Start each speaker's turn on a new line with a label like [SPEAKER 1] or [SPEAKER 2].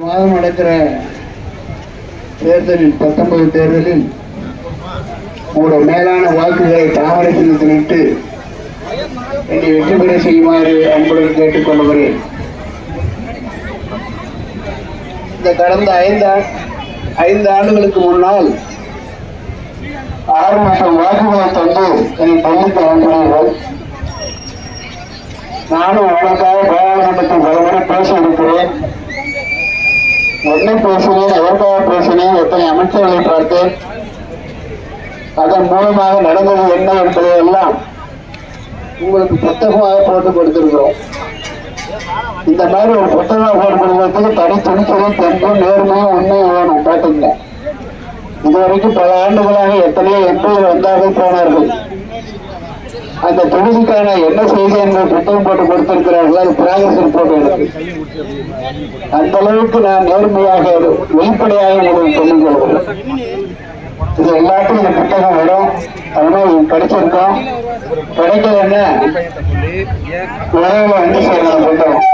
[SPEAKER 1] மாதம் நடக்கிற தேர்தலில் பத்தொன்பது தேர்தலில் உங்களோட மேலான வாக்குகளை தாமரை சின்னத்திலிட்டு என்னை வெற்றி பெற செய்யுமாறு அன்புடன் கேட்டுக்கொள்கிறேன். இந்த கடந்த ஐந்து ஐந்து ஆண்டுகளுக்கு முன்னால் ஆறு மாதம் வாக்குகளை தந்து என்னை பள்ளிக்கு அனுப்பினீர்கள். நானும் உங்களுக்காக பாராளுமன்றத்தில் பலமுறை பேச இருக்கிறேன் என்ன பேசினேன் எதற்காக பேசினேன் எத்தனை அமைச்சர்களை பார்த்தேன் அதன் மூலமாக நடந்தது என்ன என்பதை எல்லாம் உங்களுக்கு புத்தகமாக போட்டு கொடுத்திருக்கிறோம் இந்த மாதிரி ஒரு புத்தகம் போட்டு கொடுக்கறதுக்கு தனி துணிச்சலும் தெம்பும் நேர்மையும் உண்மையும் வேணும் இது இதுவரைக்கும் பல ஆண்டுகளாக எத்தனையோ எம்பிகள் வந்தார்கள் போனார்கள். அந்த தொகுதிக்கான என்ன செய்தி என்று புத்தகம் போட்டு கொடுத்திருக்கிறார்கள்? அது பிராகஸ் ரிப்போர்ட் எனக்கு அந்த அளவுக்கு நான் நேர்மையாக வெளிப்படையாக உங்களுக்கு சொல்லிக் கொள்கிறேன் இது எல்லாத்தையும் இந்த புத்தகம் வரும். அதனால படிச்சிருக்கோம். கிடைக்கலன்னா விரைவில் வந்து சேர்ந்த புத்தகம்